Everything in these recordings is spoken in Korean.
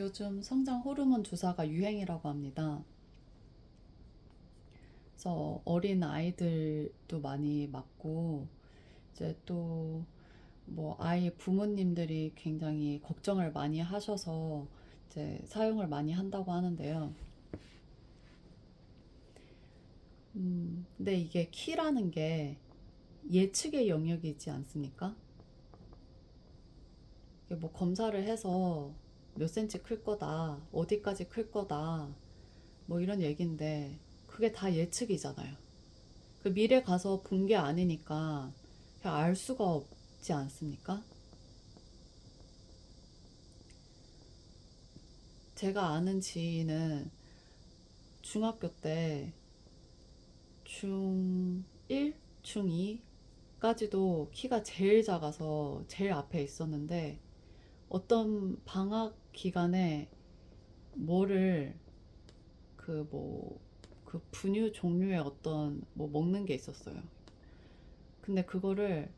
요즘 성장 호르몬 주사가 유행이라고 합니다. 그래서 어린 아이들도 많이 맞고, 이제 또 뭐 아이 부모님들이 굉장히 걱정을 많이 하셔서 이제 사용을 많이 한다고 하는데요. 음, 근데 이게 키라는 게 예측의 영역이지 않습니까? 뭐 검사를 해서 몇 센치 클 거다, 어디까지 클 거다, 뭐 이런 얘기인데 그게 다 예측이잖아요. 그 미래 가서 본 게 아니니까 그냥 알 수가 없지 않습니까? 제가 아는 지인은 중학교 때 중1, 중2까지도 키가 제일 작아서 제일 앞에 있었는데 어떤 방학 기간에 뭐를 그 뭐 그 분유 종류의 어떤 뭐 먹는 게 있었어요. 근데 그거를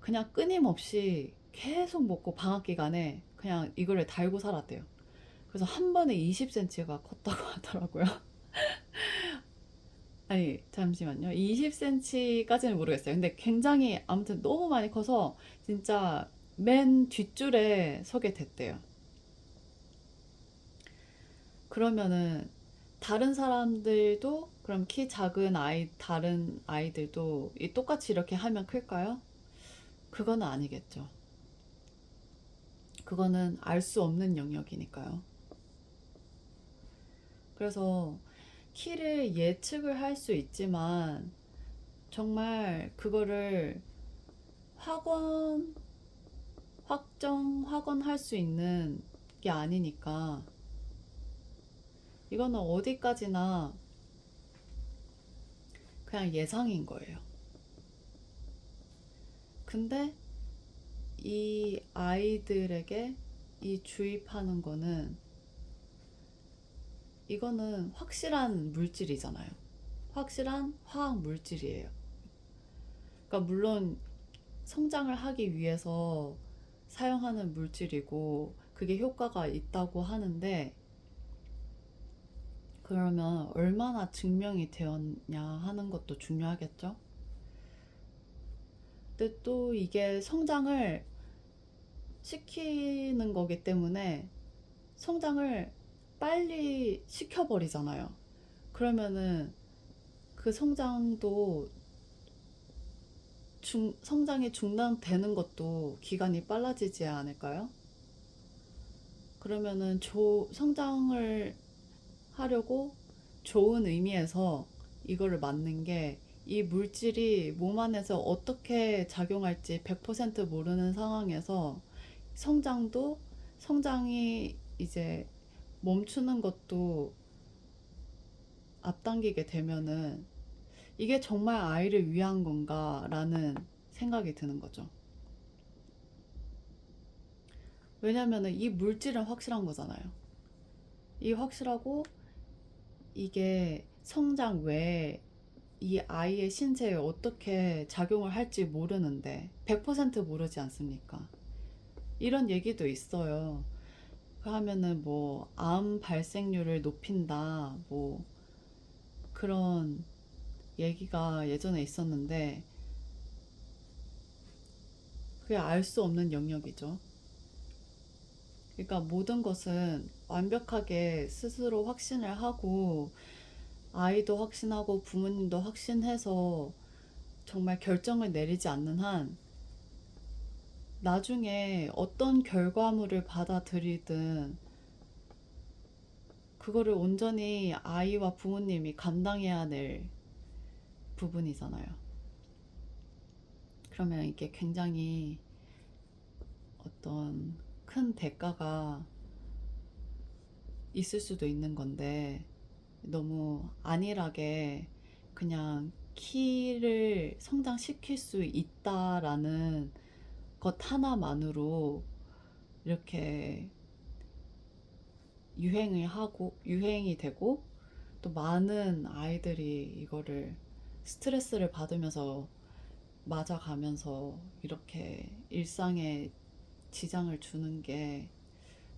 그냥 끊임없이 계속 먹고 방학 기간에 그냥 이거를 달고 살았대요. 그래서 한 번에 20cm가 컸다고 하더라고요. 아니, 잠시만요. 20cm까지는 모르겠어요. 근데 굉장히 아무튼 너무 많이 커서 진짜 맨 뒷줄에 서게 됐대요. 그러면은 다른 사람들도 그럼 키 작은 아이, 다른 아이들도 이 똑같이 이렇게 하면 클까요? 그거는 아니겠죠. 그거는 알 수 없는 영역이니까요. 그래서 키를 예측을 할 수 있지만 정말 그거를 확언, 확정, 확언할 수 있는 게 아니니까 이거는 어디까지나 그냥 예상인 거예요. 근데 이 아이들에게 이 주입하는 거는 이거는 확실한 물질이잖아요. 확실한 화학 물질이에요. 그러니까 물론 성장을 하기 위해서 사용하는 물질이고 그게 효과가 있다고 하는데 그러면 얼마나 증명이 되었냐 하는 것도 중요하겠죠? 근데 또 이게 성장을 시키는 거기 때문에 성장을 빨리 시켜버리잖아요. 그러면은 그 성장도 중, 성장이 중단되는 것도 기간이 빨라지지 않을까요? 그러면은 조, 성장을 하려고 좋은 의미에서 이거를 맞는 게 이 물질이 몸 안에서 어떻게 작용할지 100% 모르는 상황에서 성장도 성장이 이제 멈추는 것도 앞당기게 되면은 이게 정말 아이를 위한 건가라는 생각이 드는 거죠. 왜냐면은 이 물질은 확실한 거잖아요. 이 확실하고 이게 성장 외에 이 아이의 신체에 어떻게 작용을 할지 모르는데 100% 모르지 않습니까? 이런 얘기도 있어요. 그 하면은 뭐 암 발생률을 높인다 뭐 그런 얘기가 예전에 있었는데 그게 알 수 없는 영역이죠. 그러니까 모든 것은 완벽하게 스스로 확신을 하고 아이도 확신하고 부모님도 확신해서 정말 결정을 내리지 않는 한 나중에 어떤 결과물을 받아들이든 그거를 온전히 아이와 부모님이 감당해야 될 부분이잖아요. 그러면 이게 굉장히 어떤 큰 대가가 있을 수도 있는 건데 너무 안일하게 그냥 키를 성장시킬 수 있다라는 것 하나만으로 이렇게 유행을 하고 유행이 되고 또 많은 아이들이 이거를 스트레스를 받으면서 맞아가면서 이렇게 일상에 지장을 주는 게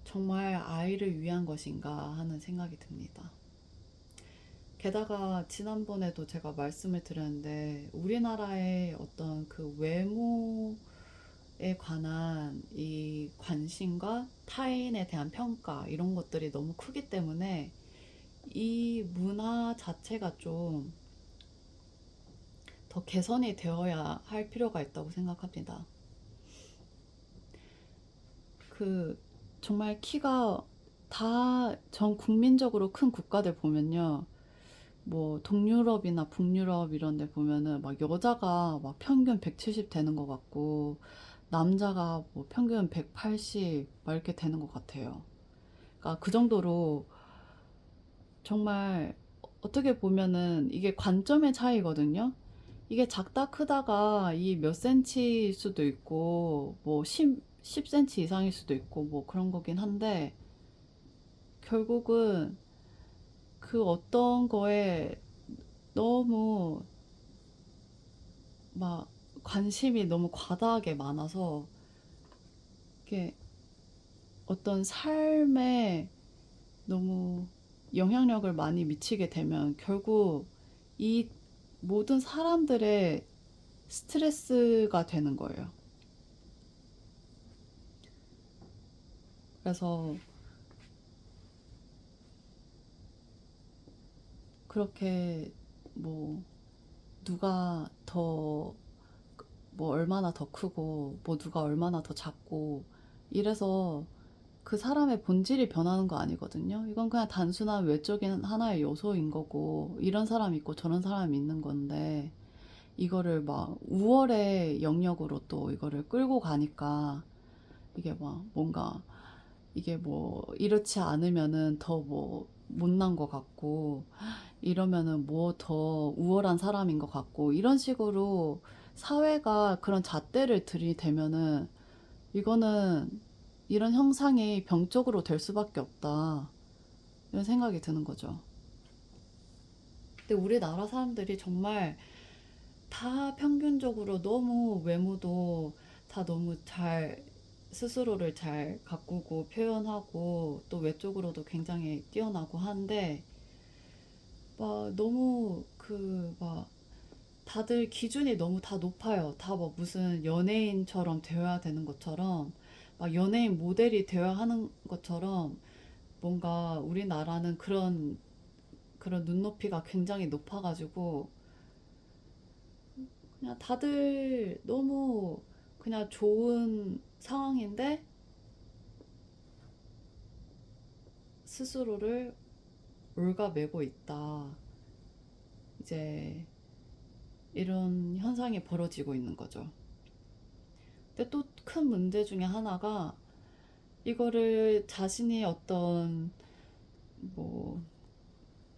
정말 아이를 위한 것인가 하는 생각이 듭니다. 게다가 지난번에도 제가 말씀을 드렸는데 우리나라의 어떤 그 외모에 관한 이 관심과 타인에 대한 평가 이런 것들이 너무 크기 때문에 이 문화 자체가 좀 더 개선이 되어야 할 필요가 있다고 생각합니다. 그 정말 키가 다 전 국민적으로 큰 국가들 보면요. 뭐 동유럽이나 북유럽 이런 데 보면은 막 여자가 막 평균 170 되는 것 같고 남자가 뭐 평균 180막 이렇게 되는 것 같아요. 그러니까 그 정도로 정말 어떻게 보면은 이게 관점의 차이거든요. 이게 작다 크다가 이 몇 센치일 수도 있고 뭐 10, 10cm 이상일 수도 있고 뭐 그런 거긴 한데 결국은 그 어떤 거에 너무 막 관심이 너무 과다하게 많아서 이게 어떤 삶에 너무 영향력을 많이 미치게 되면 결국 이 모든 사람들의 스트레스가 되는 거예요. 그래서 그렇게 뭐 누가 더 뭐 얼마나 더 크고 뭐 누가 얼마나 더 작고 이래서 그 사람의 본질이 변하는 거 아니거든요. 이건 그냥 단순한 외적인 하나의 요소인 거고 이런 사람 있고 저런 사람 있는 건데 이거를 막 우월의 영역으로 또 이거를 끌고 가니까 이게 막 뭔가 이게 뭐 이렇지 않으면은 더 뭐 못난 것 같고 이러면은 뭐 더 우월한 사람인 것 같고 이런 식으로 사회가 그런 잣대를 들이대면은 이거는 이런 형상이 병적으로 될 수밖에 없다. 이런 생각이 드는 거죠. 근데 우리나라 사람들이 정말 다 평균적으로 너무 외모도 다 너무 잘 스스로를 잘 가꾸고 표현하고 또 외적으로도 굉장히 뛰어나고 한데 막 너무 그 막 다들 기준이 너무 다 높아요. 다뭐 무슨 연예인처럼 되어야 되는 것처럼 막 연예인 모델이 되어야 하는 것처럼 뭔가 우리나라는 그런 그런 눈높이가 굉장히 높아가지고 그냥 다들 너무 그냥 좋은 상황인데 스스로를 올가매고 있다. 이제 이런 현상이 벌어지고 있는 거죠. 근데 또 큰 문제 중에 하나가 이거를 자신이 어떤 뭐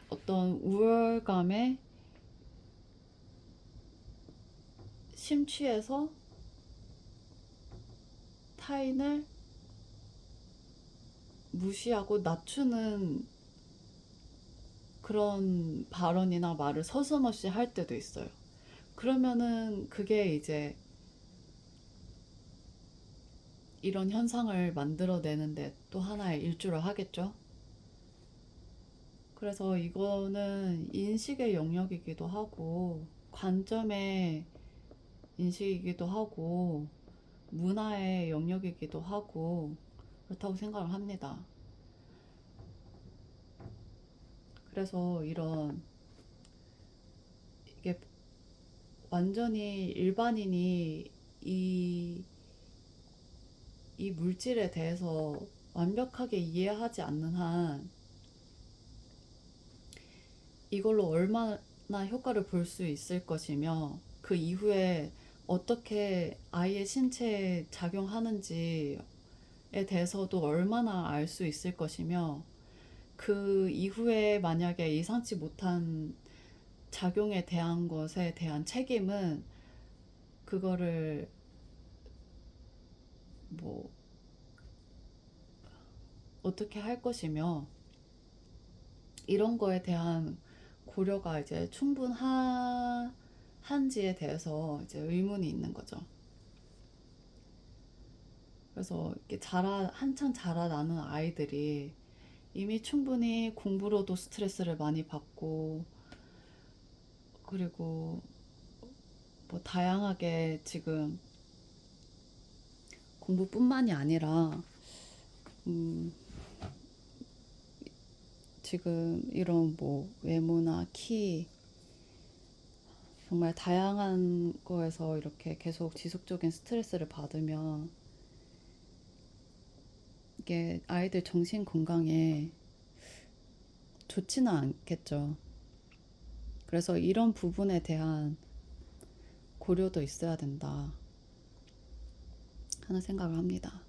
어떤 우월감에 심취해서 타인을 무시하고 낮추는 그런 발언이나 말을 서슴없이 할 때도 있어요. 그러면은 그게 이제 이런 현상을 만들어내는데 또 하나의 일조를 하겠죠. 그래서 이거는 인식의 영역이기도 하고, 관점의 인식이기도 하고, 문화의 영역이기도 하고, 그렇다고 생각을 합니다. 그래서 이런, 이게 완전히 일반인이 이, 이 물질에 대해서 완벽하게 이해하지 않는 한, 이걸로 얼마나 효과를 볼 수 있을 것이며 그 이후에 어떻게 아이의 신체에 작용하는지에 대해서도 얼마나 알 수 있을 것이며 그 이후에 만약에 예상치 못한 작용에 대한 것에 대한 책임은 그거를 뭐 어떻게 할 것이며 이런 거에 대한 고려가 이제 충분 한지에 대해서 이제 의문이 있는 거죠. 그래서 이렇게 자라 한창 자라나는 아이들이 이미 충분히 공부로도 스트레스를 많이 받고 그리고 뭐 다양하게 지금 공부뿐만이 아니라 음, 지금 이런 뭐 외모나 키 정말 다양한 거에서 이렇게 계속 지속적인 스트레스를 받으면 이게 아이들 정신 건강에 좋지는 않겠죠. 그래서 이런 부분에 대한 고려도 있어야 된다 하는 생각을 합니다.